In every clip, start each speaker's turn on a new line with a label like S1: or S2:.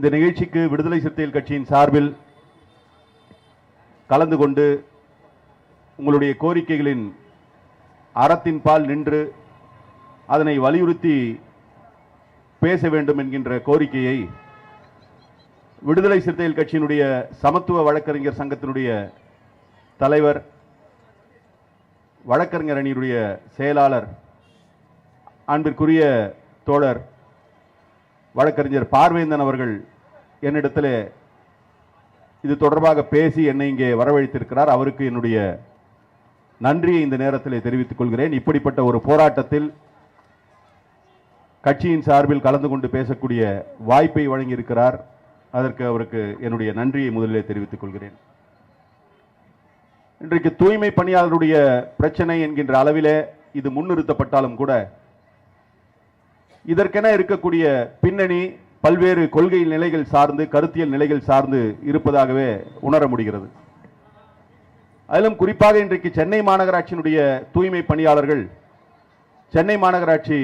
S1: இந்த நிகழ்ச்சிக்கு விடுதலை சிறுத்தைகள் கட்சியின் சார்பில் கலந்து கொண்டு உங்களுடைய கோரிக்கைகளின் அறத்தின் பால் நின்று அதனை வலியுறுத்தி பேச வேண்டும் என்கின்ற கோரிக்கையை விடுதலை சிறுத்தைகள் கட்சியினுடைய சமத்துவ வழக்கறிஞர் சங்கத்தினுடைய தலைவர் வழக்கறிஞர் அணியினுடைய செயலாளர் அன்பிற்குரிய தோழர் வழக்கறிஞர் பார்வேந்தன் அவர்கள் என்னிடத்தில் இது தொடர்பாக பேசி என்னை இங்கே வரவழைத்திருக்கிறார். அவருக்கு என்னுடைய நன்றியை இந்த நேரத்தில் தெரிவித்துக் கொள்கிறேன். இப்படிப்பட்ட ஒரு போராட்டத்தில் கட்சியின் சார்பில் கலந்து கொண்டு பேசக்கூடிய வாய்ப்பை வழங்கியிருக்கிறார். அதற்கு அவருக்கு என்னுடைய நன்றியை முதலிலே தெரிவித்துக் கொள்கிறேன். இன்றைக்கு தூய்மை பணியாளருடைய பிரச்சனை என்கின்ற அளவிலே இது முன்னிறுத்தப்பட்டாலும் கூட இதற்கென இருக்கக்கூடிய பின்னணி பல்வேறு கொள்கை நிலைகள் சார்ந்து கருத்தியல் நிலைகள் சார்ந்து இருப்பதாகவே உணர முடிகிறது. அதிலும் குறிப்பாக இன்றைக்கு சென்னை மாநகராட்சியினுடைய தூய்மை பணியாளர்கள் சென்னை மாநகராட்சி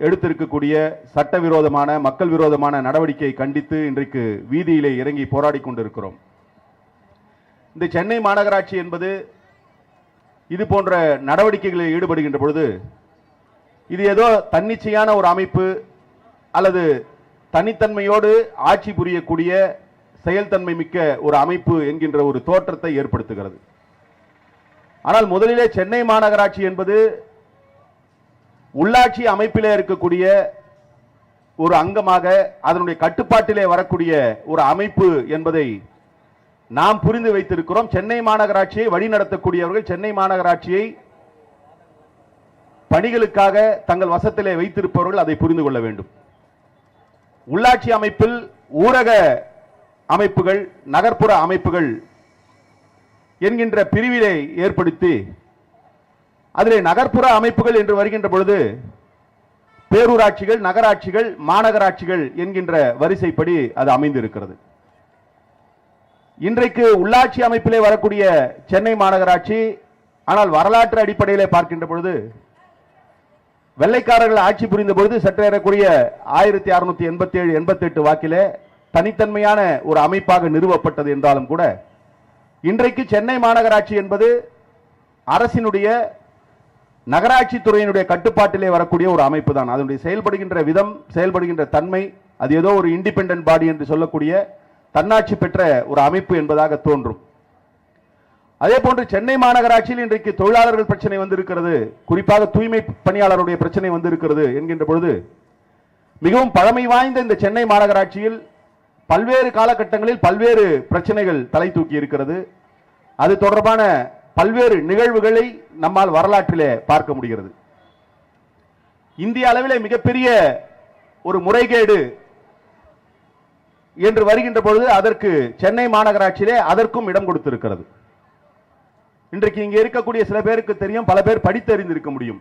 S1: எடுத்திருக்கக்கூடிய சட்டவிரோதமான மக்கள் விரோதமான நடவடிக்கையை கண்டித்து இன்றைக்கு வீதியிலே இறங்கி போராடி கொண்டிருக்கிறோம். இந்த சென்னை மாநகராட்சி என்பது இது போன்ற நடவடிக்கைகளில் ஈடுபடுகின்ற பொழுது இது ஏதோ தன்னிச்சையான ஒரு அமைப்பு அல்லது தனித்தன்மையோடு ஆட்சி புரியக்கூடிய செயல்தன்மை மிக்க ஒரு அமைப்பு என்கின்ற ஒரு தோற்றத்தை ஏற்படுத்துகிறது. ஆனால் முதலிலே சென்னை மாநகராட்சி என்பது உள்ளாட்சி அமைப்பிலே இருக்கக்கூடிய ஒரு அங்கமாக அதனுடைய கட்டுப்பாட்டிலே வரக்கூடிய ஒரு அமைப்பு என்பதை நாம் புரிந்து வைத்திருக்கிறோம். சென்னை மாநகராட்சியை வழிநடத்தக்கூடியவர்கள் சென்னை மாநகராட்சியை பணிகளுக்காக தங்கள் வசத்திலே வைத்திருப்பவர்கள் அதை புரிந்து கொள்ள வேண்டும். உள்ளாட்சி அமைப்பில் ஊரக அமைப்புகள் நகர்ப்புற அமைப்புகள் என்கின்ற பிரிவினை ஏற்படுத்தி அதிலே நகர்ப்புற அமைப்புகள் என்று வருகின்ற பொழுது பேரூராட்சிகள் நகராட்சிகள் மாநகராட்சிகள் என்கின்ற வரிசைப்படி அது அமைந்திருக்கிறது. இன்றைக்கு உள்ளாட்சி அமைப்பிலே வரக்கூடிய சென்னை மாநகராட்சி ஆனால் வரலாற்று அடிப்படையிலே பார்க்கின்ற பொழுது வெள்ளைக்காரர்கள் ஆட்சி புரிந்த பொழுது சற்றேறக்குரிய ஆயிரத்தி அறுநூத்தி எண்பத்தி ஏழு எண்பத்தி எட்டு வாக்கிலே தனித்தன்மையான ஒரு அமைப்பாக நிறுவப்பட்டது என்றாலும் கூட இன்றைக்கு சென்னை மாநகராட்சி என்பது அரசினுடைய நகராட்சி துறையினுடைய கட்டுப்பாட்டிலே வரக்கூடிய ஒரு அமைப்பு தான். அதனுடைய செயல்படுகின்ற விதம் செயல்படுகின்ற தன்மை அது ஏதோ ஒரு இண்டிபெண்டன்ட் பாடி என்று சொல்லக்கூடிய தன்னாட்சி பெற்ற ஒரு அமைப்பு என்பதாக தோன்றும். அதே போன்று சென்னை மாநகராட்சியில் இன்றைக்கு தொழிலாளர்கள் பிரச்சனை வந்திருக்கிறது. குறிப்பாக தூய்மை பணியாளருடைய பிரச்சனை வந்திருக்கிறது என்கின்ற பொழுது மிகவும் பழமை வாய்ந்த இந்த சென்னை மாநகராட்சியில் பல்வேறு காலகட்டங்களில் பல்வேறு பிரச்சனைகள் தலை தூக்கி இருக்கிறது. அது தொடர்பான பல்வேறு நிகழ்வுகளை நம்மால் வரலாற்றிலே பார்க்க முடிகிறது. இந்திய அளவிலே மிகப்பெரிய ஒரு முறைகேடு என்று வருகின்ற பொழுது அதற்கு சென்னை மாநகராட்சியிலே அதற்கும் இடம் கொடுத்திருக்கிறது. இன்றைக்கு இங்கே இருக்கக்கூடிய சில பேருக்கு தெரியும் பல பேர் படித்தறிந்திருக்க முடியும்.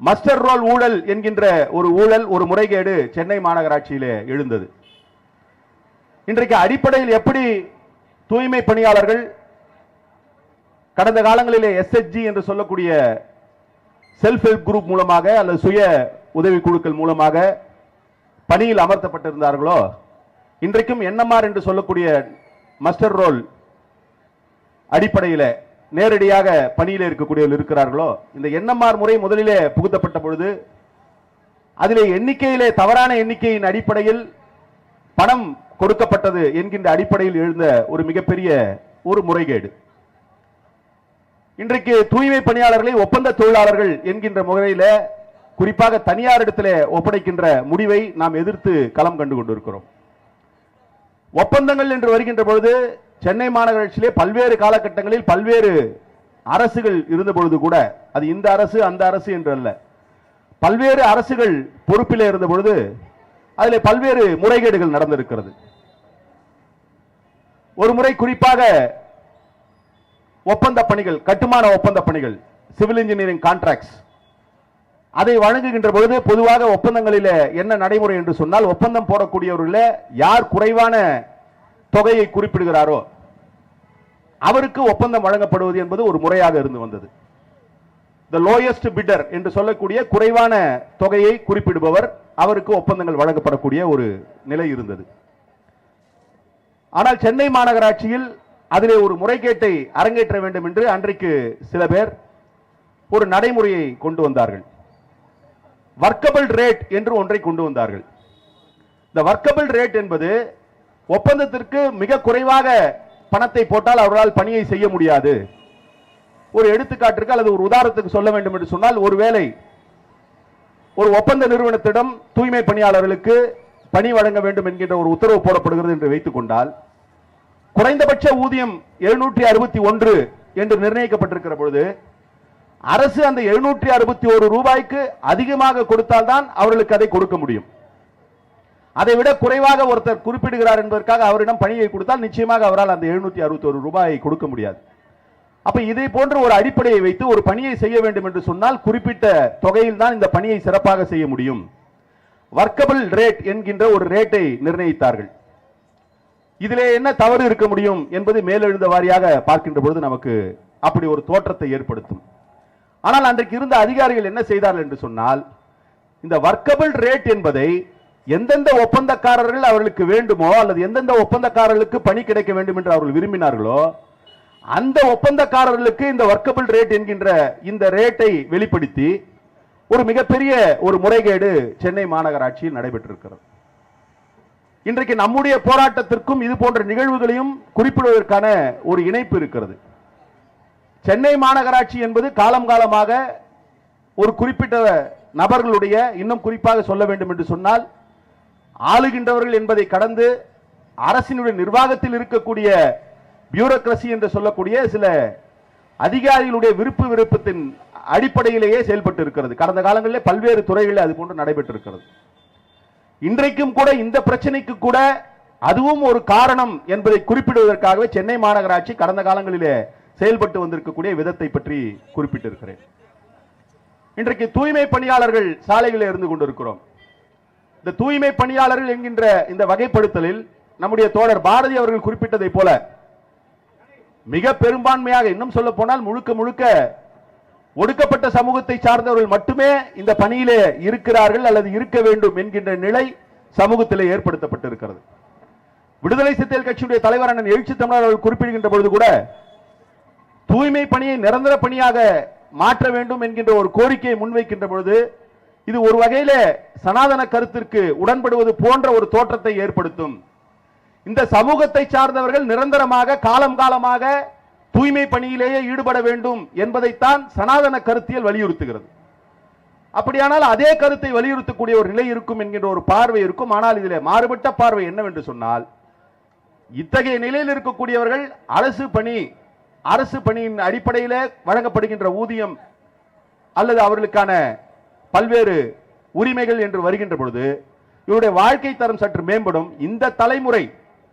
S1: மஸ்டர் ரோல் ஊழல் என்கின்ற ஒரு ஊழல் ஒரு முறைகேடு சென்னை மாநகராட்சியிலே எழுந்தது. இன்றைக்கு அடிப்படையில் எப்படி தூய்மை பணியாளர்கள் கடந்த காலங்களிலே எஸ்எஸ்ஜி என்று சொல்லக்கூடிய செல்ஃப் ஹெல்ப் குரூப் மூலமாக அல்லது சுய உதவி குழுக்கள் மூலமாக பணியில் அமர்த்தப்பட்டிருந்தார்களோ இன்றைக்கும் என்எம்ஆர் என்று சொல்லக்கூடிய மஸ்டர் ரோல் அடிப்படையில் நேரடியாக பணியில் இருக்கக்கூடியவர்கள் இருக்கிறார்களோ இந்த என்எம்ஆர் முறை முதலிலே புகுத்தப்பட்ட பொழுது அதிலே எண்ணிக்கையிலே தவறான எண்ணிக்கையின் அடிப்படையில் பணம் கொடுக்கப்பட்டது என்கின்ற அடிப்படையில் எழுந்த ஒரு மிகப்பெரிய ஒரு முறைகேடு. இன்றைக்கு தூய்மை பணியாளர்களை ஒப்பந்த தொழிலாளர்கள் என்கின்ற முறையில் குறிப்பாக தனியார் இடத்திலே ஒப்படைக்கின்ற முடிவை நாம் எதிர்த்து களம் கண்டு கொண்டிருக்கிறோம். ஒப்பந்தங்கள் என்று வருகின்ற பொழுது சென்னை மாநகராட்சியிலே பல்வேறு காலகட்டங்களில் பல்வேறு அரசுகள் இருந்த பொழுது கூட அது இந்த அரசு அந்த அரசு என்று அல்ல. பல்வேறு அரசுகள் பொறுப்பிலே இருந்த பொழுது அதில் பல்வேறு முறைகேடுகள் நடந்திருக்கிறது. ஒரு முறை குறிப்பாக ஒப்பந்த பணிகள் கட்டுமான ஒப்பந்த பணிகள் சிவில் இன்ஜினியரிங் கான்ட்ராக்ட்ஸ் அதை வழங்குகின்ற பொழுது பொதுவாக ஒப்பந்தங்களில் என்ன நடைமுறை என்று சொன்னால் ஒப்பந்தம் போடக்கூடியவர்கள யார் குறைவான தொகையை குறிப்பிடுகிறாரோ அவருக்கு ஒப்பந்தம் வழங்கப்படுவது என்பது ஒரு முறையாக இருந்து வந்தது. த லோயஸ்ட் பிட்டர் என்று சொல்லக்கூடிய குறைவான தொகையை குறிப்பிடுபவர் அவருக்கு ஒப்பந்தங்கள் வழங்கப்படக்கூடிய ஒரு நிலை இருந்தது. ஆனால் சென்னை மாநகராட்சியில் அதிலே ஒரு முறைகேட்டை அரங்கேற்ற வேண்டும் என்று அன்றைக்கு சில பேர் ஒரு நடைமுறையை கொண்டு வந்தார்கள். வர்க்கபிள் ரேட் என்று ஒன்றை கொண்டு வந்தார்கள். இந்த வர்க்கபிள் ரேட் என்பது ஒப்பந்தத்திற்கு மிக குறைவாக பணத்தை போட்டால் அவரால் பணியை செய்ய முடியாது. ஒரு எடுத்துக்காட்டிற்கு அல்லது ஒரு உதாரணத்துக்கு சொல்ல வேண்டும் என்று சொன்னால் ஒருவேளை ஒரு ஒப்பந்த நிறுவனத்திடம் தூய்மை பணியாளர்களுக்கு பணி வழங்க வேண்டும் என்கின்ற ஒரு உத்தரவு போடப்படுகிறது என்று வைத்துக் கொண்டால் குறைந்தபட்ச ஊதியம் எழுநூற்றி அறுபத்தி ஒன்று என்று நிர்ணயிக்கப்பட்டிருக்கிற பொழுது அரசு அந்த எழுநூற்றி அறுபத்தி ஒரு ரூபாய்க்கு அதிகமாக கொடுத்தால்தான் அவர்களுக்கு அதை கொடுக்க முடியும். அதை விட குறைவாக ஒருத்தர் குறிப்பிடுகிறார் என்பதற்காக அவரிடம் பணியை கொடுத்தால் நிச்சயமாக அவரால் அந்த எழுநூற்றி அறுபத்தி ஒரு ரூபாயை கொடுக்க முடியாது. அப்ப இதை போன்ற ஒரு அடிப்படையை வைத்து ஒரு பணியை செய்ய வேண்டும் என்று சொன்னால் குறிப்பிட்ட தொகையில் தான் இந்த பணியை சிறப்பாக செய்ய முடியும். வர்க்கபிள் ரேட் என்கின்ற ஒரு ரேட்டை நிர்ணயித்தார்கள். இதிலே என்ன தவறு இருக்க முடியும் என்பது மேலெழுந்த வாரியாக பார்க்கின்ற பொழுது நமக்கு அப்படி ஒரு தோற்றத்தை ஏற்படுத்தும். ஆனால் அன்றைக்கு இருந்த அதிகாரிகள் என்ன செய்தார்கள் என்று சொன்னால் இந்த வர்க்கபிள் ரேட் என்பதை எந்தெந்த ஒப்பந்தக்காரர்கள் அவர்களுக்கு வேண்டுமோ அல்லது எந்தெந்த ஒப்பந்தக்காரர்களுக்கு பணி கிடைக்க வேண்டும் என்று அவர்கள் விரும்பினார்களோ அந்த ஒப்பந்தக்காரர்களுக்கு இந்த வர்க்கபிள் ரேட் என்கின்ற இந்த ரேட்டை வெளிப்படுத்தி ஒரு மிகப்பெரிய ஒரு முறைகேடு சென்னை மாநகராட்சியில் நடைபெற்றிருக்கிறது. இன்றைக்கு நம்முடைய போராட்டத்திற்கும் இது போன்ற நிகழ்வுகளையும் குறிப்பிடுவதற்கான ஒரு இணைப்பு இருக்கிறது. சென்னை மாநகராட்சி என்பது காலம் காலமாக ஒரு குறிப்பிட்ட நபர்களுடைய இன்னும் குறிப்பாக சொல்ல வேண்டும் என்று சொன்னால் ஆளுகின்றவர்கள் என்பதை கடந்து அரசினுடைய நிர்வாகத்தில் இருக்கக்கூடிய பியூரோக்ரசி என்று சொல்லக்கூடிய சில அதிகாரிகளுடைய விருப்பு விருப்பத்தின் அடிப்படையிலேயே செயல்பட்டு இருக்கிறது. கடந்த காலங்களிலே பல்வேறு துறைகளில் அது போன்று நடைபெற்றிருக்கிறது. இன்றைக்கும் கூட இந்த பிரச்சனைக்கு கூட அதுவும் ஒரு காரணம் என்பதை குறிப்பிடுவதற்காகவே சென்னை மாநகராட்சி கடந்த காலங்களிலே செயல்பட்டு வந்திருக்கக்கூடிய விதத்தை பற்றி குறிப்பிட்டிருக்கிறேன். இன்றைக்கு தூய்மை பணியாளர்கள் சாலைகளில் இருந்து கொண்டிருக்கிறோம். இந்த தூய்மை பணியாளர்கள் என்கின்ற இந்த வகைப்படுத்தலில் நம்முடைய தோழர் பாரதி அவர்கள் குறிப்பிட்டதை போல மிக பெரும்பான்மையாக இன்னும் சொல்ல போனால் முழுக்க முழுக்க ஒடுக்கப்பட்ட சமூகத்தை சார்ந்தவர்கள் மட்டுமே இந்த பணியிலே இருக்கிறார்கள் அல்லது இருக்க வேண்டும் என்கின்ற நிலை சமூகத்திலே ஏற்படுத்தப்பட்டிருக்கிறது. விடுதலை சிறுத்தைகள் கட்சியுடைய தலைவர் அண்ணன் எழுச்சி தமிழர் அவர்கள் குறிப்பிடுகின்ற பொழுது கூட தூய்மை பணியை நிரந்தர பணியாக மாற்ற வேண்டும் என்கின்ற ஒரு கோரிக்கையை முன்வைக்கின்ற பொழுது இது ஒரு வகையில சனாதன கருத்திற்கு உடன்படுவது போன்ற ஒரு தோற்றத்தை ஏற்படுத்தும். இந்த சமூகத்தை சார்ந்தவர்கள் நிரந்தரமாக காலம் காலமாக தூய்மை பணியிலேயே ஈடுபட வேண்டும் என்பதைத்தான் சனாதன கருத்தியல் வலியுறுத்துகிறது. அப்படியானால் அதே கருத்தை வலியுறுத்தக்கூடிய ஒரு நிலை இருக்கும் என்கின்ற ஒரு பார்வை இருக்கும். ஆனால் இதில் மாறுபட்ட பார்வை என்னவென்று சொன்னால் இத்தகைய நிலையில் இருக்கக்கூடியவர்கள் அரசு பணி அரசு பணியின் அடிப்படையில் வழங்கப்படுகின்ற ஊதியம் அல்லது அவர்களுக்கான பல்வேறு உரிமைகள் என்று வருகின்ற பொழுது இவருடைய வாழ்க்கை தரம் சற்று மேம்படும். இந்த தலைமுறை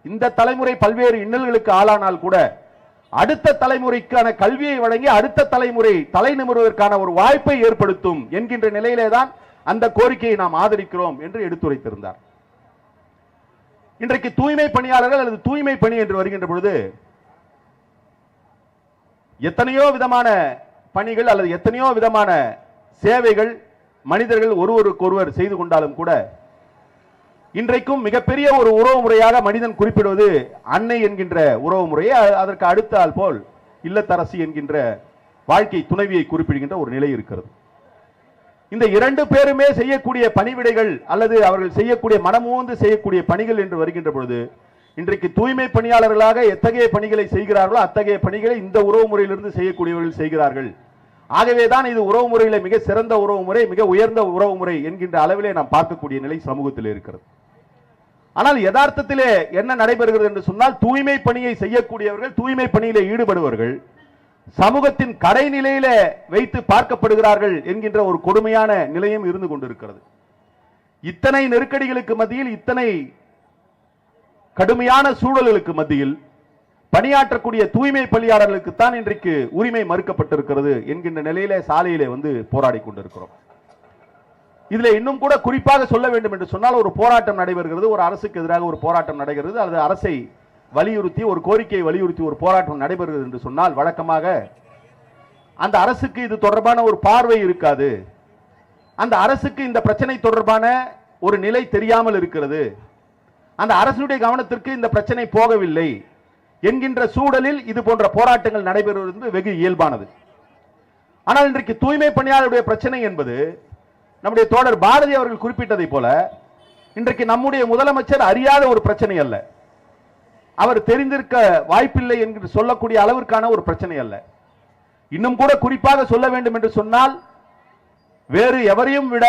S1: இந்த தலைமுறை பல்வேறு இன்னல்களுக்கு ஆளானால் கூட அடுத்த தலைமுறைக்கான கல்வியை வழங்கி அடுத்த தலைமுறை தலை நிமிர்வதற்கான ஒரு வாய்ப்பை ஏற்படுத்தும் என்கின்ற நிலையிலே தான் அந்த கோரிக்கையை நாம் ஆதரிக்கிறோம் என்று எடுத்துரைத்திருந்தார். இன்றைக்கு தூய்மை பணியாளர்கள் அல்லது தூய்மை பணி என்று வருகின்ற பொழுது எத்தனையோ விதமான பணிகள் அல்லது எத்தனையோ விதமான சேவைகள் மனிதர்கள் ஒருவருக்கொருவர் செய்து கொண்டாலும் கூட இன்றைக்கும் மிகப்பெரிய ஒரு உறவு முறையாக மனிதன் குறிப்பிடுவது அன்னை என்கின்ற உறவு முறையை அதற்கு அடுத்தால் போல் இல்லத்தரசி என்கின்ற வாழ்க்கை துணைவியை குறிப்பிடுகின்ற ஒரு நிலை இருக்கிறது. இந்த இரண்டு பேருமே செய்யக்கூடிய பணிவிடைகள் அல்லது அவர்கள் செய்யக்கூடிய மனமுவந்து செய்யக்கூடிய பணிகள் என்று வருகின்ற பொழுது இன்றைக்கு தூய்மை பணியாளர்களாக எத்தகைய பணிகளை செய்கிறார்களோ அத்தகைய பணிகளை இந்த உறவு முறையிலிருந்து செய்யக்கூடியவர்கள் செய்கிறார்கள். ஆகவே தான் இது உறவு முறையில் மிக சிறந்த உறவு முறை மிக உயர்ந்த உறவு முறை என்கின்ற அளவிலே நாம் பார்க்கக்கூடிய நிலை சமூகத்தில் இருக்கிறது. ஆனால் யதார்த்தத்திலே என்ன நடைபெறுகிறது என்று சொன்னால் தூய்மை பணியை செய்யக்கூடியவர்கள் தூய்மை பணியிலே ஈடுபடுவர்கள் சமூகத்தின் கடைநிலையில வைத்து பார்க்கப்படுகிறார்கள் என்கின்ற ஒரு கொடுமையான நிலையும் இருந்து கொண்டிருக்கிறது. இத்தனை நெருக்கடிகளுக்கு மத்தியில் இத்தனை கடுமையான சூழல்களுக்கு மத்தியில் பணியாற்றக்கூடிய தூய்மை பணியாளர்களுக்கு தான் இன்றைக்கு உரிமை மறுக்கப்பட்டிருக்கிறது என்கின்ற நிலையிலே சாலையிலே வந்து போராடி கொண்டிருக்கிறோம். இதுல இன்னும் கூட குறிப்பாக சொல்ல வேண்டும் என்று சொன்னால் ஒரு போராட்டம் நடைபெறுகிறது. ஒரு அரசுக்கு எதிராக ஒரு போராட்டம் நடைபெறுகிறது. அல்லது அரசை வலியுறுத்தி ஒரு கோரிக்கையை வலியுறுத்தி ஒரு போராட்டம் நடைபெறுகிறது என்று சொன்னால் வழக்கமாக அந்த அரசுக்கு இது தொடர்பான ஒரு பார்வை இருக்காது. அந்த அரசுக்கு இந்த பிரச்சனை தொடர்பான ஒரு நிலை தெரியாமல் இருக்கிறது. அந்த அரசுடைய கவனத்திற்கு இந்த பிரச்சனை போகவில்லை என்கின்ற சூழலில் இது போன்ற போராட்டங்கள் நடைபெறுவது வெகு இயல்பானது. ஆனால் இன்றைக்கு தூய்மை பணியாளருடைய பிரச்சனை என்பது நம்முடைய தோழர் பாரதி அவர்கள் குறிப்பிட்டதை போல இன்றைக்கு நம்முடைய முதலமைச்சர் அறியாத ஒரு பிரச்சனை அல்ல. அவர் தெரிந்திருக்க வாய்ப்பில்லை என்று சொல்லக்கூடிய அளவிற்கான ஒரு பிரச்சனை அல்ல. இன்னும் கூட குறிப்பாக சொல்ல வேண்டும் என்று சொன்னால் வேறு எவரையும் விட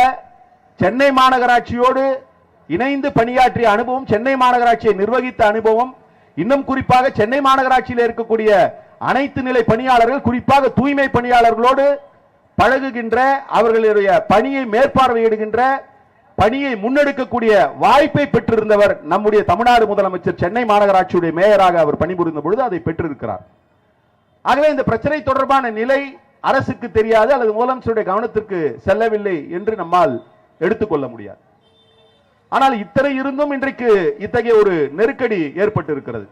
S1: சென்னை மாநகராட்சியோடு இணைந்து பணியாற்றிய அனுபவம் சென்னை மாநகராட்சியை நிர்வகித்த அனுபவம் இன்னும் குறிப்பாக சென்னை மாநகராட்சியில் இருக்கக்கூடிய அனைத்து நிலை பணியாளர்கள் குறிப்பாக தூய்மை பணியாளர்களோடு பழகுகின்ற அவர்களுடைய பணியை மேற்பார்வையிடுகின்ற பணியை முன்னெடுக்கக்கூடிய வாய்ப்பை பெற்றிருந்தவர் நம்முடைய தமிழ்நாடு முதலமைச்சர் சென்னை மாநகராட்சியுடைய மேயராக அவர் பணிபுரிந்த பொழுது அதை பெற்றிருக்கிறார். ஆகவே இந்த பிரச்சனை தொடர்பான நிலை அரசுக்கு தெரியாது அல்லது முதலமைச்சருடைய கவனத்திற்கு செல்லவில்லை என்று நம்மால் எடுத்துக்கொள்ள முடியாது. ஆனால் இத்தனை இருந்தும் இன்றைக்கு இத்தகைய ஒரு நெருக்கடி ஏற்பட்டு இருக்கிறது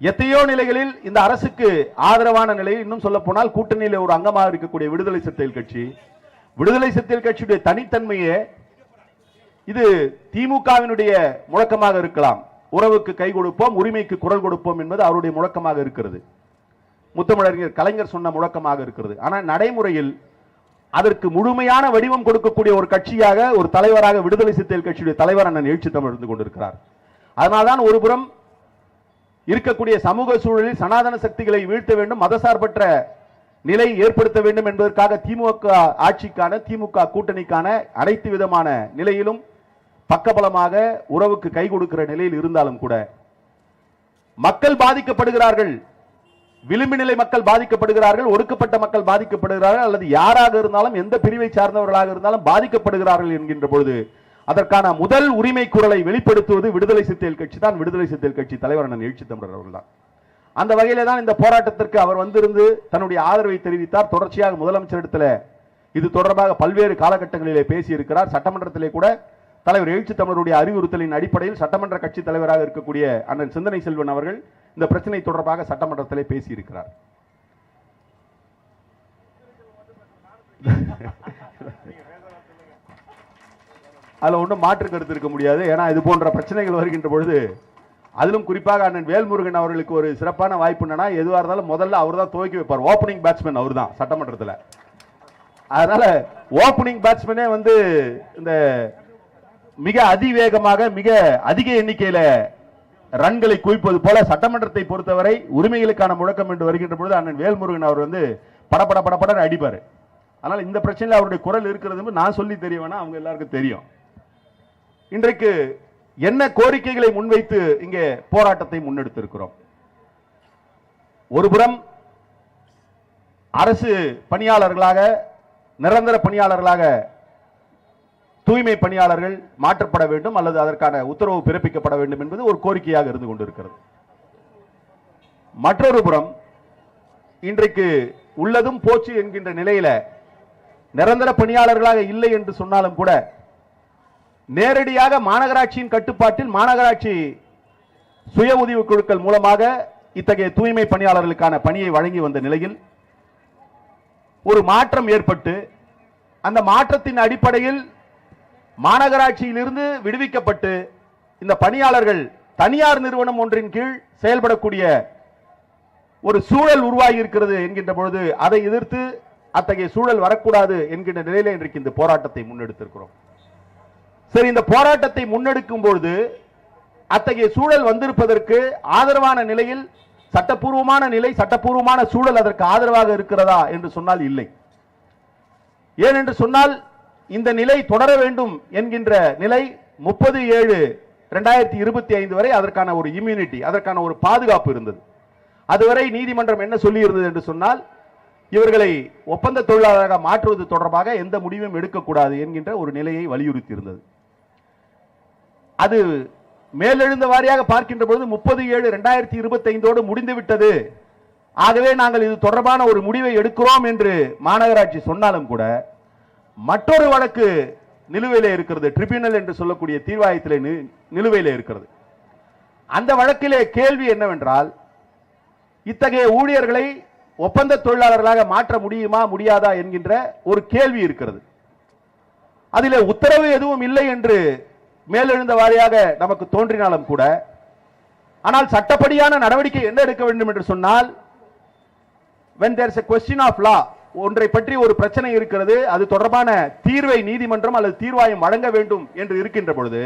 S1: எத்தையோ நிலைகளில் இந்த அரசுக்கு ஆதரவான நிலையில் இன்னும் சொல்ல போனால் கூட்டணியில் ஒரு அங்கமாக இருக்கக்கூடிய விடுதலை சிறுத்தைகள் கட்சி. விடுதலை சிறுத்தைகள் கட்சியுடைய தனித்தன்மையே இது திமுகவினுடைய முழக்கமாக இருக்கலாம். உறவுக்கு கை கொடுப்போம் உரிமைக்கு குரல் கொடுப்போம் என்பது அவருடைய முழக்கமாக இருக்கிறது. முத்தமிழறிஞர் கலைஞர் சொன்ன முழக்கமாக இருக்கிறது. ஆனால் நடைமுறையில் அதற்கு முழுமையான வடிவம் கொடுக்கக்கூடிய ஒரு கட்சியாக ஒரு தலைவராக விடுதலை சிறுத்தைகள் கட்சியுடைய தலைவர் அண்ணன் எழுச்சி தமிழ் இருந்து கொண்டிருக்கிறார். அதனால்தான் ஒருபுறம் இருக்கக்கூடிய சமூக சூழலில் சனாதன சக்திகளை வீழ்த்த வேண்டும் மதசார்பற்ற நிலை ஏற்படுத்த வேண்டும் என்பதற்காக திமுக ஆட்சிக்கான திமுக கூட்டணிக்கான அனைத்து விதமான நிலையிலும் பக்கபலமாக உறவுக்கு கை கொடுக்கிற நிலையில் இருந்தாலும் கூட மக்கள் பாதிக்கப்படுகிறார்கள். விளிம்பு நிலை மக்கள் பாதிக்கப்படுகிறார்கள் ஒடுக்கப்பட்ட மக்கள் பாதிக்கப்படுகிறார்கள் அல்லது யாராக இருந்தாலும் எந்த பிரிவை சார்ந்தவர்களாக இருந்தாலும் பாதிக்கப்படுகிறார்கள் என்கின்ற பொழுது அதற்கான முதல் உரிமை குரலை வெளிப்படுத்துவது விடுதலை சிறுத்தைகள் கட்சி தான். விடுதலை சிறுத்தைகள் கட்சி தலைவர் அண்ணன் எழுச்சி தமிழர் அவர்கள் தான். அந்த வகையில தான் இந்த போராட்டத்திற்கு அவர் வந்திருந்து தன்னுடைய ஆதரவை தெரிவித்தார். தொடர்ச்சியாக முதலமைச்சரிடத்தில் இது தொடர்பாக பல்வேறு காலகட்டங்களிலே பேசியிருக்கிறார். சட்டமன்றத்திலே கூட தலைவர் எழுச்சி தமிழருடைய அறிவுறுத்தலின் அடிப்படையில் சட்டமன்ற கட்சி தலைவராக இருக்கக்கூடிய அண்ணன் சிந்தனை செல்வன் அவர்கள் இந்த பிரச்சனை தொடர்பாக சட்டமன்றத்திலே பேசியிருக்கிறார். அதில் ஒன்றும் மாற்று கருத்து இருக்க முடியாது. ஏன்னா இது போன்ற பிரச்சனைகள் வருகின்ற பொழுது அதிலும் குறிப்பாக அண்ணன் வேல்முருகன் அவர்களுக்கு ஒரு சிறப்பான வாய்ப்பு என்னன்னா எதுவாக இருந்தாலும் முதல்ல அவர் தான் துவக்கி வைப்பார். ஓப்பனிங் பேட்ஸ்மேன் அவர் தான் சட்டமன்றத்தில். அதனால ஓப்பனிங் பேட்ஸ்மேனே வந்து இந்த மிக அதிவேகமாக மிக அதிக எண்ணிக்கையில் ரன்களை குவிப்பது போல சட்டமன்றத்தை பொறுத்தவரை உரிமைகளுக்கான முழக்கம் என்று வருகின்ற பொழுது அண்ணன் வேல்முருகன் அவர் வந்து படபட படபடன்னு அடிப்பார். ஆனால் இந்த பிரச்சனையில் அவருடைய குரல் இருக்கிறது நான் சொல்லி தெரியவேனா அவங்க எல்லாருக்கும் தெரியும். இன்றைக்கு என்ன கோரிக்கைகளை முன்வைத்து இங்கே போராட்டத்தை முன்னெடுத்திருக்கிறோம்? ஒருபுறம் அரசு பணியாளர்களாக நிரந்தர பணியாளர்களாக தூய்மை பணியாளர்கள் மாற்றப்பட வேண்டும் அல்லது அதற்கான உத்தரவு பிறப்பிக்கப்பட வேண்டும் என்பது ஒரு கோரிக்கையாக இருந்து கொண்டிருக்கிறது. மற்றொரு புறம் இன்றைக்கு உள்ளதும் போச்சு என்கின்ற நிலையில நிரந்தர பணியாளர்களாக இல்லை என்று சொன்னாலும் கூட நேரடியாக மாநகராட்சியின் கட்டுப்பாட்டில் மாநகராட்சி சுய உதவி குழுக்கள் மூலமாக இத்தகைய தூய்மை பணியாளர்களுக்கான பணியை வழங்கி வந்த நிலையில் ஒரு மாற்றம் ஏற்பட்டு அந்த மாற்றத்தின் அடிப்படையில் மாநகராட்சியிலிருந்து விடுவிக்கப்பட்டு இந்த பணியாளர்கள் தனியார் நிறுவனம் ஒன்றின் கீழ் செயல்படக்கூடிய ஒரு சூழல் உருவாகி இருக்கிறது என்கின்ற பொழுது அதை எதிர்த்து அத்தகைய சூழல் வரக்கூடாது என்கின்ற நிலையில இன்றைக்கு இந்த போராட்டத்தை முன்னெடுத்திருக்கிறோம். சரி இந்த போராட்டத்தை முன்னெடுக்கும் பொழுது அத்தகைய சூழல் வந்திருப்பதற்கு ஆதரவான நிலையில் சட்டப்பூர்வமான நிலை சட்டப்பூர்வமான சூழல் அதற்கு ஆதரவாக இருக்கிறதா என்று சொன்னால் இல்லை. ஏனென்று சொன்னால் இந்த நிலை தொடர வேண்டும் என்கின்ற நிலை முப்பது ஏழு ரெண்டாயிரத்தி இருபத்தி ஐந்து வரை அதற்கான ஒரு இம்யூனிட்டி அதற்கான ஒரு பாதுகாப்பு இருந்தது. அதுவரை நீதிமன்றம் என்ன சொல்லியிருந்தது என்று சொன்னால் இவர்களை ஒப்பந்த தொழிலாளராக மாற்றுவது தொடர்பாக எந்த முடிவும் எடுக்கக்கூடாது என்கின்ற ஒரு நிலையை வலியுறுத்தி இருந்தது அது மேலெழுந்த வாரியாக பார்க்கின்ற பொழுது முப்பது ஏழு ரெண்டாயிரத்தி இருபத்தைந்தோடு முடிந்துவிட்டது. ஆகவே நாங்கள் இது தொடர்பான ஒரு முடிவை எடுக்கிறோம் என்று மாநகராட்சி சொன்னாலும் கூட மற்றொரு வழக்கு நிலுவையில் இருக்கிறது. ட்ரிபியூனல் என்று சொல்லக்கூடிய தீர்வாயத்தில் நி- இருக்கிறது. அந்த வழக்கிலே கேள்வி என்னவென்றால் இத்தகைய ஊழியர்களை ஒப்பந்த தொழிலாளர்களாக மாற்ற முடியுமா முடியாதா என்கின்ற ஒரு கேள்வி இருக்கிறது. அதில் உத்தரவு எதுவும் இல்லை என்று மேலெழுந்த வாரியாக நமக்கு தோன்றினாலும் கூட ஆனால் சட்டப்படியான நடவடிக்கை என்ன எடுக்க வேண்டும் என்று சொன்னால் when there's a a question of law ஒன்றை பற்றி ஒரு பிரச்சனை இருக்கிறது அது தொடர்பான தீர்வை நீதிமன்றம் அல்லது தீர்வாயம் வழங்க வேண்டும் என்று இருக்கின்ற பொழுது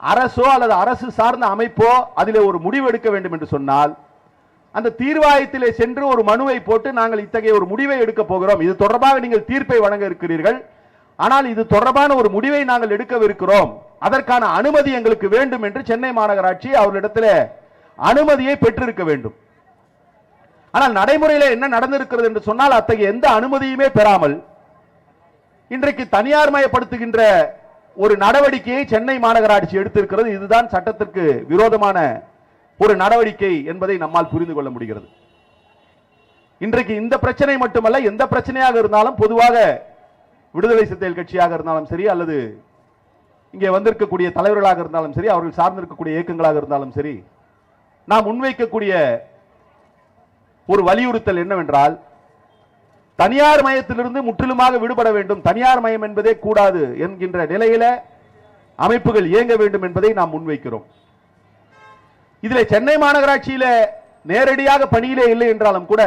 S1: அரசோ அல்லது அரசு சார்ந்த அமைப்போ அதிலே ஒரு முடிவு எடுக்க வேண்டும் என்று சொன்னால் அந்த தீர்வாயத்திலே சென்று ஒரு மனுவை போட்டு நாங்கள் இத்தகைய ஒரு முடிவை எடுக்க போகிறோம். இது தொடர்பாக நீங்கள் தீர்ப்பை வழங்க இருக்கிறீர்கள். ஆனால் இது தொடர்பான ஒரு முடிவை நாங்கள் எடுக்கவிருக்கிறோம். அதற்கான அனுமதி எங்களுக்கு வேண்டும் என்று சென்னை மாநகராட்சி அவர்களிடத்தில் அனுமதியை பெற்றிருக்க வேண்டும். ஆனால் நடைமுறையில் என்ன நடந்திருக்கிறது என்று சொன்னால் அத்தகைய எந்த அனுமதியுமே பெறாமல் இன்றைக்கு தனியார் மயப்படுத்துகின்ற ஒரு நடவடிக்கையை சென்னை மாநகராட்சி எடுத்திருக்கிறது. இதுதான் சட்டத்திற்கு விரோதமான ஒரு நடவடிக்கை என்பதை நம்மால் புரிந்து கொள்ள முடிகிறது. இன்றைக்கு இந்த பிரச்சனை மட்டுமல்ல எந்த பிரச்சனையாக இருந்தாலும் பொதுவாக விடுதலை சிறுத்தைகள் கட்சியாக இருந்தாலும் சரி அல்லது இங்கே வந்திருக்கக்கூடிய தலைவர்களாக இருந்தாலும் சரி அவர்கள் சார்ந்திருக்கக்கூடிய இயக்கங்களாக இருந்தாலும் சரி நாம் முன்வைக்கக்கூடிய ஒரு வலியுறுத்தல் என்னவென்றால் தனியார் மயத்திலிருந்து முற்றிலுமாக விடுபட வேண்டும். தனியார் மயம் என்பதே கூடாது என்கின்ற நிலையில அமைப்புகள் இயங்க வேண்டும் என்பதை நாம் முன்வைக்கிறோம். இதில் சென்னை மாநகராட்சியில நேரடியாக பணியிலே இல்லை என்றாலும் கூட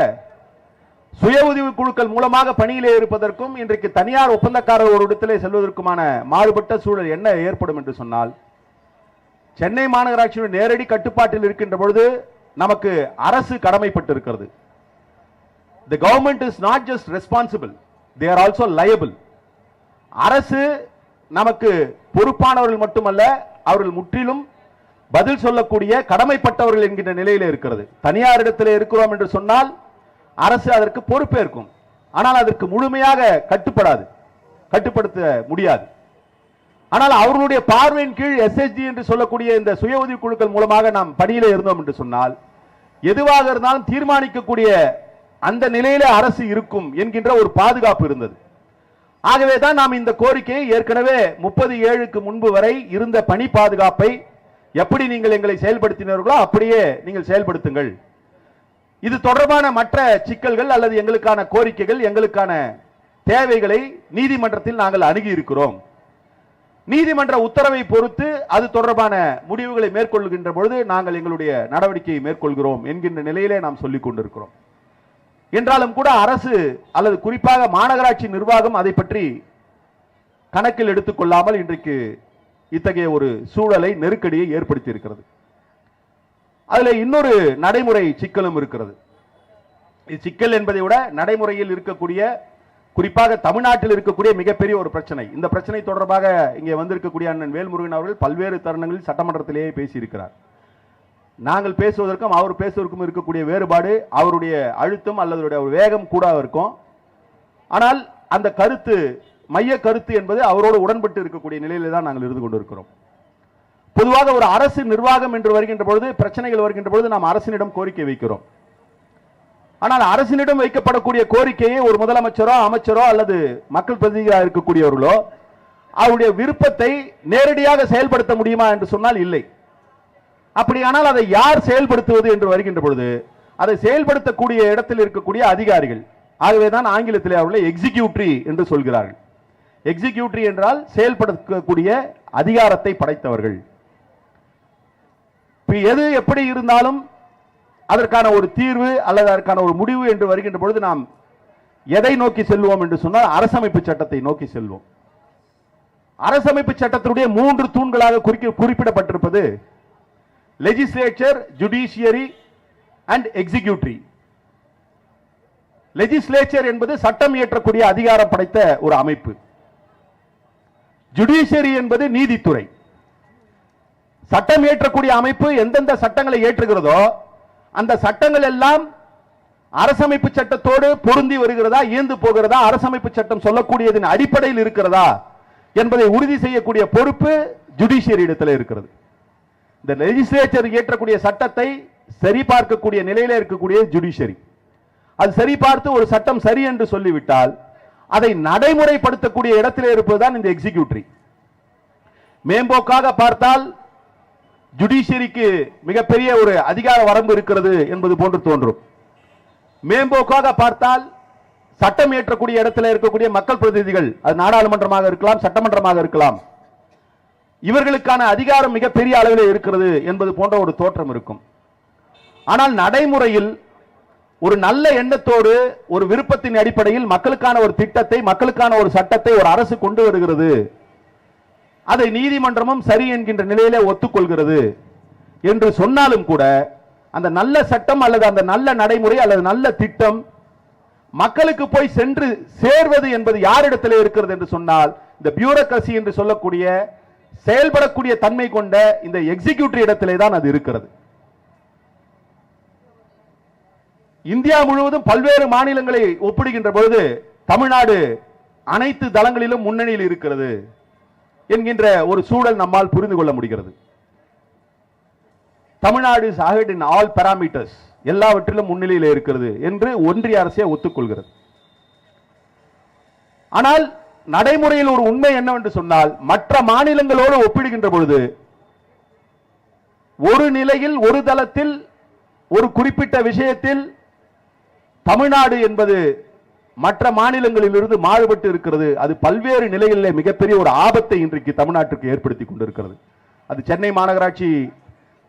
S1: சுய உதவி குழுக்கள் மூலமாக பணியிலே இருப்பதற்கும் இன்றைக்கு தனியார் ஒப்பந்தக்காரர் ஒரு இடத்திலே செல்வதற்குமான மாறுபட்ட சூழல் என்ன ஏற்படும் என்று சொன்னால் சென்னை மாநகராட்சியின் நேரடி கட்டுப்பாட்டில் இருக்கின்ற பொழுது நமக்கு அரசு கடமைப்பட்டு இருக்கிறது government is not just responsible responsible they are also அரசு நமக்கு பொறுப்பானவர்கள் மட்டுமல்ல அவர்கள் முற்றிலும் பதில் சொல்லக்கூடிய கடமைப்பட்டவர்கள் என்கின்ற நிலையில் இருக்கிறது. தனியார் இடத்தில் இருக்கிறோம் என்று சொன்னால் அரசு அதற்கு பொறுப்பேற்கும். ஆனால் அதற்கு முழுமையாக கட்டுப்படாது கட்டுப்படுத்த முடியாது. ஆனால் அவர்களுடைய பார்வையின் கீழ் எஸ்எஸ்டி என்று சொல்லக்கூடிய இந்த சுய உதவி குழுக்கள் மூலமாக நாம் பணியில இருந்தோம் என்று சொன்னால் எதுவாக இருந்தாலும் தீர்மானிக்கக்கூடிய அந்த நிலையில அரசு இருக்கும் என்கின்ற ஒரு பாதுகாப்பு இருந்தது. ஆகவே தான் நாம் இந்த கோரிக்கையை ஏற்கனவே முப்பது ஏழுக்கு முன்பு வரை இருந்த பணி பாதுகாப்பை எப்படி நீங்கள் எங்களை செயல்படுத்தினீர்களோ அப்படியே நீங்கள் செயல்படுத்துங்கள். இது தொடர்பான மற்ற சிக்கல்கள் அல்லது எங்களுக்கான கோரிக்கைகள் எங்களுக்கான தேவைகளை நீதிமன்றத்தில் நாங்கள் அணுகி இருக்கிறோம். நீதிமன்ற உத்தரவை பொறுத்து அது தொடர்பான முடிவுகளை மேற்கொள்கின்ற பொழுது நாங்கள் எங்களுடைய நடவடிக்கையை மேற்கொள்கிறோம் என்கின்ற நிலையிலே நாம் சொல்லிக் கொண்டிருக்கிறோம். என்றாலும் கூட அரசு அல்லது குறிப்பாக மாநகராட்சி நிர்வாகம் அதை பற்றி கணக்கில் எடுத்துக்கொள்ளாமல் இன்றைக்கு இத்தகைய ஒரு சூழலை நெருக்கடியை ஏற்படுத்தி இருக்கிறது இன்னொரு நடைமுறை சிக்கலும் இருக்கிறது. சிக்கல் என்பதை விட நடைமுறையில் இருக்கக்கூடிய குறிப்பாக தமிழ்நாட்டில் இருக்கக்கூடிய மிகப்பெரிய ஒரு பிரச்சனை. இந்த பிரச்சனை தொடர்பாக இங்கே வந்திருக்கக்கூடிய அண்ணன் வேல்முருகன் அவர்கள் பல்வேறு தருணங்களில் சட்டமன்றத்திலேயே பேசியிருக்கிறார். நாங்கள் பேசுவதற்கும் அவர் பேசுவதற்கும் இருக்கக்கூடிய வேறுபாடு அவருடைய அழுத்தம் அல்லது வேகம் கூட இருக்கும். ஆனால் அந்த கருத்து மைய கருத்து என்பது அவரோடு உடன்பட்டு இருக்கக்கூடிய நிலையில தான் நாங்கள் இருந்து கொண்டிருக்கிறோம். பொதுவாக ஒரு அரசு நிர்வாகம் என்று வருகின்ற பொழுது பிரச்சனைகள் வருகின்ற பொழுது நாம் அரசினிடம் கோரிக்கை வைக்கிறோம். ஆனால் அரசினிடம் வைக்கப்படக்கூடிய கோரிக்கையை ஒரு முதலமைச்சரோ அமைச்சரோ அல்லது மக்கள் பிரதிநிதிகளாக இருக்கக்கூடியவர்களோ அவருடைய விருப்பத்தை நேரடியாக செயல்படுத்த முடியுமா என்று சொன்னால் இல்லை. அப்படியானால் அதை யார் செயல்படுத்துவது என்று வருகின்ற பொழுது அதை செயல்படுத்தக்கூடிய இடத்தில் இருக்கக்கூடிய அதிகாரிகள் ஆகவே தான் ஆங்கிலத்தில் அவர்களை எக்ஸிக்யூட்ரி என்று சொல்கிறார்கள். எக்ஸிக்யூட்ரி என்றால் செயல்படுத்தக்கூடிய அதிகாரத்தை படைத்தவர்கள். எது எப்படி இருந்தாலும் அதற்கான ஒரு தீர்வு அல்லது அதற்கான ஒரு முடிவு என்று வருகின்ற பொழுது நாம் எதை நோக்கி செல்வோம் என்று சொன்னால் அரசமைப்பு சட்டத்தை நோக்கி செல்வோம். அரசமைப்பு சட்டத்தினுடைய மூன்று தூண்களாக குறிக்க குறிப்பிடப்பட்டிருப்பது legislature judiciary and executive legislature என்பது சட்டம் இயற்றக்கூடிய அதிகாரம் படைத்த ஒரு அமைப்பு. ஜுடிஷியரி என்பது நீதித்துறை. சட்டம் இயற்றக்கூடிய அமைப்பு எந்தெந்த சட்டங்களை ஏற்றுகிறதோ அந்த சட்டங்கள் எல்லாம் அரசமைப்பு சட்டத்தோடு பொருந்தி வருகிறதா இயந்து போகிறதா அரசமைப்பு சட்டம் சொல்லக்கூடியதன் அடிப்படையில் இருக்கிறதா என்பதை உறுதி செய்யக்கூடிய பொறுப்பு ஜுடிஷியரி இடத்தில் இருக்கிறது. இந்த லெஜிஸ்லேச்சர் இயற்றக்கூடிய சட்டத்தை சரி பார்க்கக்கூடிய நிலையில இருக்கக்கூடிய ஜுடிஷியரி அது சரி பார்த்து ஒரு சட்டம் சரி என்று சொல்லிவிட்டால் அதை நடைமுறைப்படுத்தக்கூடிய இடத்திலே இருப்பதுதான் இந்த எக்ஸிக்யூட்டரி மேம்போக்காக பார்த்தால் ஜுடிஷியரிக்கு மிகப்பெரிய ஒரு அதிகார வரம்பு இருக்கிறது என்பது போன்று தோன்றும். மேம்போக்காக பார்த்தால் சட்டம் ஏற்றக்கூடிய இடத்துல இருக்கக்கூடிய மக்கள் பிரதிநிதிகள் அது நாடாளுமன்றமாக இருக்கலாம் சட்டமன்றமாக இருக்கலாம் இவர்களுக்கான அதிகாரம் மிகப்பெரிய அளவில் இருக்கிறது என்பது போன்ற ஒரு தோற்றம் இருக்கும். ஆனால் நடைமுறையில் ஒரு நல்ல எண்ணத்தோடு ஒரு விருப்பத்தின் அடிப்படையில் மக்களுக்கான ஒரு திட்டத்தை மக்களுக்கான ஒரு சட்டத்தை ஒரு அரசு கொண்டு வருகிறது அதை நீதிமன்றமும் சரி என்கின்ற நிலையிலே ஒத்துக்கொள்கிறது என்று சொன்னாலும் கூட அந்த நல்ல சட்டம் அல்லது அந்த நல்ல நடைமுறை அல்லது நல்ல திட்டம் மக்களுக்கு போய் சென்று சேர்வது என்பது யாரிடத்தில் இருக்கிறது என்று சொன்னால் இந்த பியூரோக்ரசி என்று சொல்லக்கூடிய செயல்படக்கூடிய தன்மை கொண்ட இந்த எக்ஸிகியூட்டிவ் இடத்திலே தான் அது இருக்கிறது. இந்தியா முழுவதும் பல்வேறு மாநிலங்களை ஒப்பிடுகின்ற பொழுது தமிழ்நாடு அனைத்து தளங்களிலும் முன்னணியில் இருக்கிறது. என்கின்ற ஒரு சூழல் நம்மால் புரிந்து கொள்ள முடிகிறது. தமிழ்நாடு சாகட் இன் ஆல் parameters எல்லாவற்றிலும் முன்னிலையில் இருக்கிறது என்று ஒன்றிய அரசே ஒத்துக்கொள்கிறது. ஆனால் நடைமுறையில் ஒரு உண்மை என்னவென்று சொன்னால் மற்ற மாநிலங்களோடு ஒப்பிடுகின்ற பொழுது ஒரு நிலையில் ஒரு தளத்தில் ஒரு குறிப்பிட்ட விஷயத்தில் தமிழ்நாடு என்பது மற்ற மாநிலங்களிலிருந்து மாறுபட்டு இருக்கிறது. அது பல்வேறு நிலைகளிலே மிகப்பெரிய ஒரு ஆபத்தை இன்றைக்கு தமிழ்நாட்டிற்கு ஏற்படுத்தி கொண்டிருக்கிறது. அது சென்னை மாநகராட்சி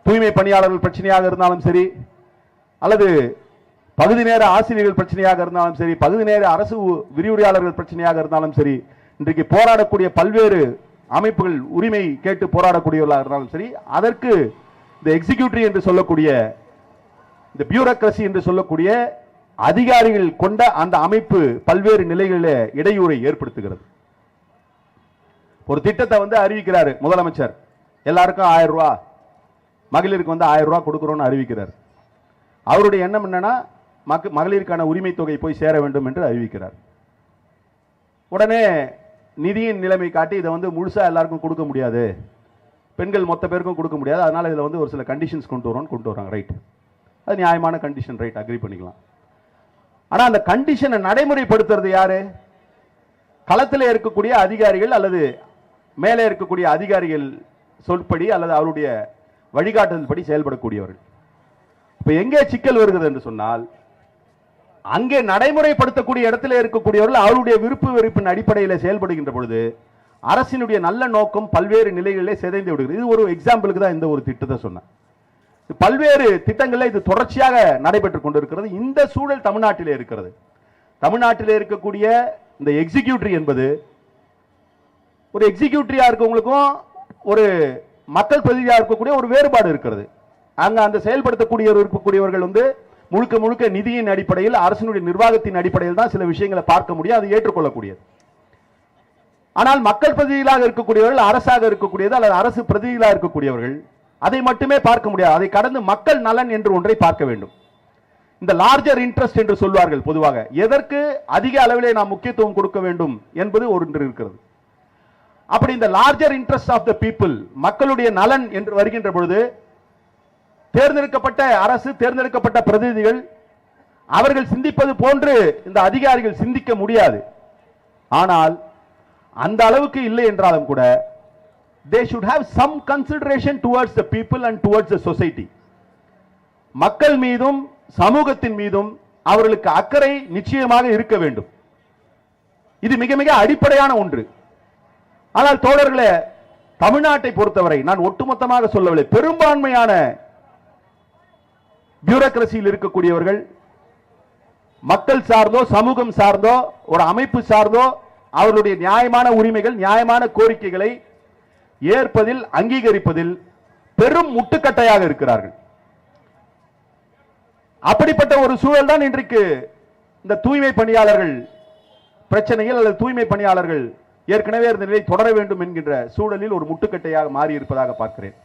S1: தூய்மை பணியாளர்கள் பிரச்சனையாக இருந்தாலும் சரி அல்லது பகுதி நேர ஆசிரியர்கள் பிரச்சனையாக இருந்தாலும் சரி பகுதி நேர அரசு விரிவுரையாளர்கள் பிரச்சனையாக இருந்தாலும் சரி இன்றைக்கு போராடக்கூடிய பல்வேறு அமைப்புகள் உரிமை கேட்டு போராடக்கூடியவர்களாக இருந்தாலும் சரி அதற்கு இந்த எக்ஸிகியூட்டிவ் என்று சொல்லக்கூடிய இந்த பியூரோக்ரசி என்று சொல்லக்கூடிய அதிகாரிகள் கொண்ட அந்த அமைப்பு பல்வேறு நிலைகளில் இடையூறை ஏற்படுத்துகிறது. ஒரு திட்டத்தை வந்து அறிவிக்கிறாரு முதலமைச்சர். எல்லாருக்கும் ஆயிரம் ரூபா மகளிருக்கு வந்து ஆயிரம் ரூபா கொடுக்குறோம்னு அறிவிக்கிறார். அவருடைய எண்ணம் என்னன்னா மக்க மகளிருக்கான உரிமை தொகை போய் சேர வேண்டும் என்று அறிவிக்கிறார். உடனே நிதியின் நிலைமை காட்டி இதை வந்து முழுசாக எல்லாருக்கும் கொடுக்க முடியாது. பெண்கள் மொத்த பேருக்கும் கொடுக்க முடியாது. அதனால் இதில் வந்து ஒரு சில கண்டிஷன்ஸ் கொண்டு வரோம்னு கொண்டு வராங்க. ரைட் அது நியாயமான கண்டிஷன் ரைட் அக்ரி பண்ணிக்கலாம். ஆனா அந்த கண்டிஷனை நடைமுறைப்படுத்துறது யாரு? களத்தில் இருக்கக்கூடிய அதிகாரிகள் அல்லது மேலே இருக்கக்கூடிய அதிகாரிகள் சொல்படி அல்லது அவருடைய வழிகாட்டுதல் படி செயல்படக்கூடியவர்கள். இப்போ எங்கே சிக்கல் வருகிறது என்று சொன்னால் அங்கே நடைமுறைப்படுத்தக்கூடிய இடத்துல இருக்கக்கூடியவர்கள் அவருடைய விருப்பு வெறுப்பின் அடிப்படையில் செயல்படுகின்ற பொழுது அரசினுடைய நல்ல நோக்கம் பல்வேறு நிலைகளிலே சிதைந்து விடுகிறது. இது ஒரு எக்ஸாம்பிளுக்கு தான் இந்த ஒரு திட்டத்தை சொன்னேன். பல்வேறு திட்டங்களில் இது தொடர்ச்சியாக நடைபெற்றுக் கொண்டிருக்கிறது. இந்த சூழல் தமிழ்நாட்டிலே இருக்கிறது. தமிழ்நாட்டிலே இருக்கக்கூடிய இந்த எக்ஸிக்யூட்டிவ் என்பது ஒரு எக்ஸிக்யூட்டிவாக இருக்கவங்களுக்கும் ஒரு மக்கள் பிரதிநிதியாக இருக்கக்கூடிய ஒரு வேறுபாடு இருக்கிறது. அங்க அந்த செயல்படுத்தக்கூடிய இருக்கக்கூடியவர்கள் வந்து முழுக்க முழுக்க நிதியின் அடிப்படையில் அரசினுடைய நிர்வாகத்தின் அடிப்படையில் தான் சில விஷயங்களை பார்க்க முடியும் அது ஏற்றுக்கொள்ளக்கூடியது. ஆனால் மக்கள் பிரதிநிதிகளாக இருக்கக்கூடியவர்கள் அரசாக இருக்கக்கூடியது அல்லது அரசு பிரதிநிதிகளாக இருக்கக்கூடியவர்கள் அதை மட்டுமே பார்க்க முடியாது. அதை கடந்து மக்கள் நலன் என்று ஒன்றை பார்க்க வேண்டும். இந்த லார்ஜர் இன்ட்ரெஸ்ட் என்று சொல்வார்கள் பொதுவாக. எதற்கு அதிக அளவிலே நாம் முக்கியத்துவம் கொடுக்க வேண்டும் என்பது ஒன்று இருக்கிறது. அப்படி இந்த larger interest of the people மக்களுடைய நலன் என்று வருகின்ற பொழுது தேர்ந்தெடுக்கப்பட்ட அரசு தேர்ந்தெடுக்கப்பட்ட பிரதிநிதிகள் அவர்கள் சிந்திப்பது போன்று இந்த அதிகாரிகள் சிந்திக்க முடியாது. ஆனால் அந்த அளவுக்கு இல்லை என்றாலும் கூட they should have some consideration towards the people and towards the society மக்கள் மீதும் சமூகத்தின் மீதும் அவர்களுக்கு அக்கறை நிச்சயமாக இருக்க வேண்டும். இது மிக மிக அடிப்படையான ஒன்று. ஆனால் தோழர்களே தமிழ்நாட்டை பொறுத்தவரை நான் ஒட்டுமொத்தமாக சொல்லவில்லை. பெரும்பான்மையான பியூரோக்ரஸியில் இருக்கக்கூடியவர்கள் மக்கள் சார்ந்தோ சமூகம் சார்ந்தோ ஒரு அமைப்பு சார்ந்தோ அவர்களுடைய நியாயமான உரிமைகள் நியாயமான கோரிக்கைகளை ஏற்பதில் அங்கீகரிப்பதில் பெரும் முட்டுக்கட்டையாக இருக்கிறார்கள். அப்படிப்பட்ட ஒரு சூழல் தான் இன்றைக்கு இந்த தூய்மை பணியாளர்கள் பிரச்சனையில் அல்லது தூய்மை பணியாளர்கள் ஏற்கனவே இருந்த நிலை தொடர வேண்டும் என்கின்ற சூழலில் ஒரு முட்டுக்கட்டையாக மாறி இருப்பதாக பார்க்கிறேன்.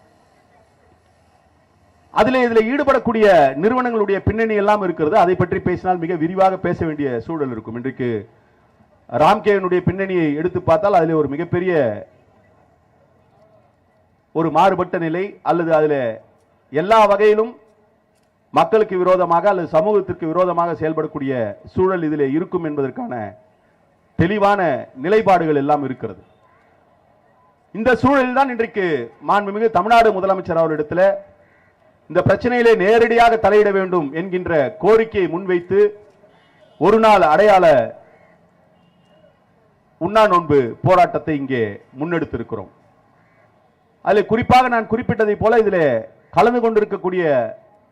S1: அதில் இதில் ஈடுபடக்கூடிய நிறுவனங்களுடைய பின்னணி எல்லாம் இருக்கிறது. அதை பற்றி பேசினால் மிக விரிவாக பேச வேண்டிய சூழல் இருக்கும். இன்றைக்கு ராம்கேவனுடைய பின்னணியை எடுத்து பார்த்தால் அதில் ஒரு மிகப்பெரிய ஒரு மாறுபட்ட நிலை அல்லது அதில் எல்லா வகையிலும் மக்களுக்கு விரோதமாக அல்லது சமூகத்திற்கு விரோதமாக செயல்படக்கூடிய சூழல் இதில் இருக்கும் என்பதற்கான தெளிவான நிலைப்பாடுகள் எல்லாம் இருக்கிறது. இந்த சூழலில் தான் இன்றைக்கு மாண்புமிகு தமிழ்நாடு முதலமைச்சர் அவரிடத்தில் இந்த பிரச்சனையிலே நேரடியாக தலையிட வேண்டும் என்கின்ற கோரிக்கையை முன்வைத்து ஒரு நாள் அடையாள உண்ணா நோன்பு போராட்டத்தை இங்கே முன்னெடுத்திருக்கிறோம். அதில் குறிப்பாக நான் குறிப்பிட்டதை போல இதில் கலந்து கொண்டிருக்கக்கூடிய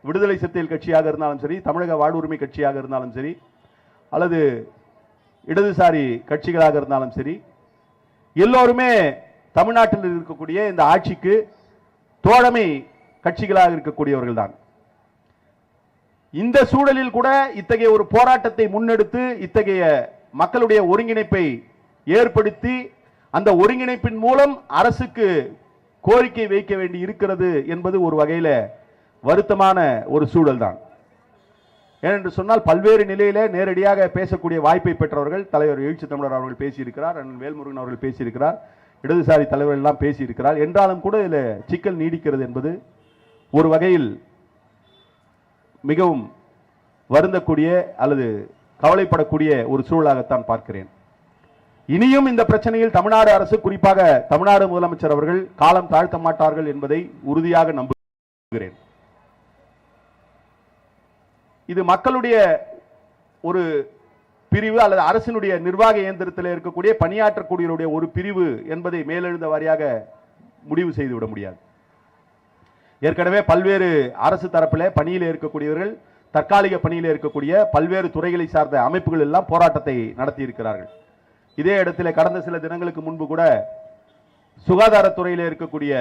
S1: விடுதலை சிறுத்தைகள் கட்சியாக இருந்தாலும் சரி தமிழக வாழ்வுரிமை கட்சியாக இருந்தாலும் சரி அல்லது இடதுசாரி கட்சிகளாக இருந்தாலும் சரி எல்லோருமே தமிழ்நாட்டில் இருக்கக்கூடிய இந்த ஆட்சிக்கு தோழமை கட்சிகளாக இருக்கக்கூடியவர்கள் தான். இந்த சூழலில் கூட இத்தகைய ஒரு போராட்டத்தை முன்னெடுத்து இத்தகைய மக்களுடைய ஒருங்கிணைப்பை ஏற்படுத்தி அந்த ஒருங்கிணைப்பின் மூலம் அரசுக்கு கோரிக்கை வைக்க வேண்டி இருக்கிறது என்பது ஒரு வகையில் வருத்தமான ஒரு சூழல் தான் ஏனென்று சொன்னால் பல்வேறு நிலையில நேரடியாக பேசக்கூடிய வாய்ப்பை பெற்றவர்கள் தலைவர் எழுச்சி தமிழர் அவர்கள் பேசியிருக்கிறார் அண்ணன் வேல்முருகன் அவர்கள் பேசியிருக்கிறார் இடதுசாரி தலைவர்கள் எல்லாம் பேசியிருக்கிறார். என்றாலும் கூட இதில் சிக்கல் நீடிக்கிறது என்பது ஒரு வகையில் மிகவும் வருந்தக்கூடிய அல்லது கவலைப்படக்கூடிய ஒரு சூழலாகத்தான் பார்க்கிறேன். இனியும் இந்த பிரச்சனையில் தமிழ்நாடு அரசு குறிப்பாக தமிழ்நாடு முதலமைச்சர் அவர்கள் காலம் தாழ்த்த மாட்டார்கள் என்பதை உறுதியாக நம்புகிறேன். இது மக்களுடைய ஒரு பிரிவு அல்லது அரசினுடைய நிர்வாக இயந்திரத்தில் இருக்கக்கூடிய பணியாற்றக்கூடியவருடைய ஒரு பிரிவு என்பதை மேலெழுந்த வாரியாக முடிவு செய்துவிட முடியாது. ஏற்கனவே பல்வேறு அரசு தரப்பில் பணியில் இருக்கக்கூடியவர்கள் தற்காலிக பணியில் இருக்கக்கூடிய பல்வேறு துறைகளை சார்ந்த அமைப்புகள் எல்லாம் போராட்டத்தை நடத்தி இருக்கிறார்கள் இதே இடத்துல கடந்த சில தினங்களுக்கு முன்பு கூட சுகாதாரத்துறையில் இருக்கக்கூடிய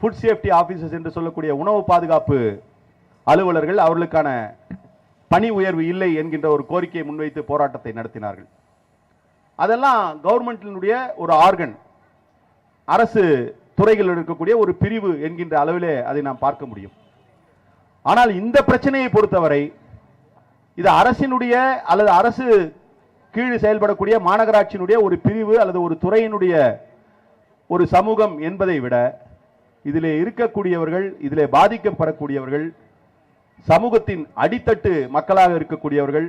S1: ஃபுட் சேஃப்டி ஆஃபீஸர்ஸ் என்று சொல்லக்கூடிய உணவு பாதுகாப்பு அலுவலர்கள் அவர்களுக்கான பணி உயர்வு இல்லை என்கின்ற ஒரு கோரிக்கையை முன்வைத்து போராட்டத்தை நடத்தினார்கள். அதெல்லாம் கவர்மெண்டினுடைய ஒரு ஆர்கன் அரசு துறைகளில் இருக்கக்கூடிய ஒரு பிரிவு என்கின்ற அளவிலே அதை நாம் பார்க்க முடியும். ஆனால் இந்த பிரச்சனையை பொறுத்தவரை இது அரசினுடைய அல்லது அரசு கீழ் செயல்படக்கூடிய மாநகராட்சியினுடைய ஒரு பிரிவு அல்லது ஒரு துறையினுடைய ஒரு சமூகம் என்பதை விட இதில் இருக்கக்கூடியவர்கள் இதில் பாதிக்கப்படக்கூடியவர்கள் சமூகத்தின் அடித்தட்டு மக்களாக இருக்கக்கூடியவர்கள்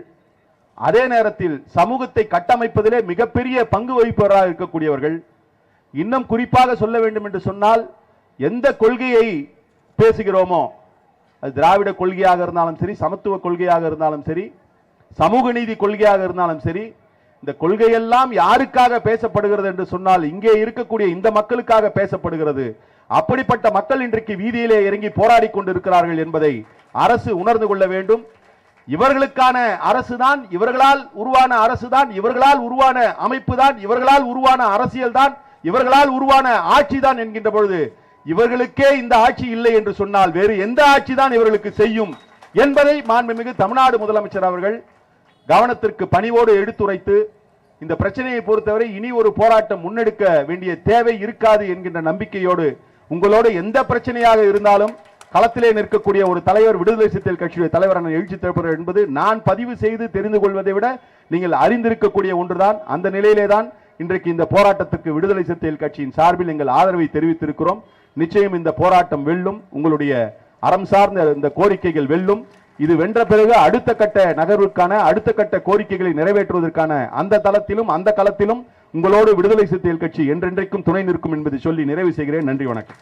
S1: அதே நேரத்தில் சமூகத்தை கட்டமைப்பதிலே மிகப்பெரிய பங்கு வகிப்பவராக இருக்கக்கூடியவர்கள் இன்னும் குறிப்பாக சொல்ல வேண்டும் என்று சொன்னால் எந்த கொள்கையை பேசுகிறோமோ அது திராவிட கொள்கையாக இருந்தாலும் சரி சமத்துவ கொள்கையாக இருந்தாலும் சரி சமூக நீதி கொள்கையாக இருந்தாலும் சரி இந்த கொள்கையெல்லாம் யாருக்காக பேசப்படுகிறது என்று சொன்னால் இங்கே இருக்கக்கூடிய இந்த மக்களுக்காக பேசப்படுகிறது. அப்படிப்பட்ட மக்கள் இன்றைக்கு வீதியிலே இறங்கி போராடி கொண்டிருக்கிறார்கள் என்பதை அரசு உணர்ந்து கொள்ள வேண்டும். இவர்களுக்கான அரசுதான் இவர்களால் உருவான அரசுதான் இவர்களால் உருவான அமைப்பு தான் இவர்களால் உருவான அரசியல் தான் இவர்களால் உருவான ஆட்சி தான் என்கின்ற பொழுது இவர்களுக்கே இந்த ஆட்சி இல்லை என்று சொன்னால் வேறு எந்த ஆட்சி தான் இவர்களுக்கு செய்யும் என்பதை மாண்புமிகு தமிழ்நாடு முதலமைச்சர் அவர்கள் கவனத்திற்கு பணிவோடு எடுத்துரைத்து இந்த பிரச்சனையை பொறுத்தவரை இனி ஒரு போராட்டம் முன்னெடுக்க வேண்டிய தேவை இருக்காது என்கின்ற நம்பிக்கையோடு உங்களோடு எந்த பிரச்சனையாக இருந்தாலும் களத்திலே நிற்கக்கூடிய ஒரு தலைவர் விடுதலை சிறுத்தைகள் கட்சியுடைய தலைவர் எழுச்சி திறப்பவர் என்பது நான் பதிவு செய்து தெரிந்து கொள்வதை விட நீங்கள் அறிந்திருக்கக்கூடிய ஒன்றுதான். அந்த நிலையிலே தான் இன்றைக்கு இந்த போராட்டத்துக்கு விடுதலை சிறுத்தைகள் கட்சியின் சார்பில் எங்கள் ஆதரவை தெரிவித்திருக்கிறோம். நிச்சயம் இந்த போராட்டம் வெல்லும் உங்களுடைய அறம் சார்ந்த இந்த கோரிக்கைகள் வெல்லும். இது வென்ற பிறகு அடுத்த கட்ட நகர்வுக்கான அடுத்த கட்ட கோரிக்கைகளை நிறைவேற்றுவதற்கான அந்த தளத்திலும் அந்த களத்திலும் உங்களோடு விடுதலை சிறுத்தைகள் கட்சி என்றென்றைக்கும் துணை நிற்கும் என்பதை சொல்லி நிறைவு செய்கிறேன். நன்றி வணக்கம்.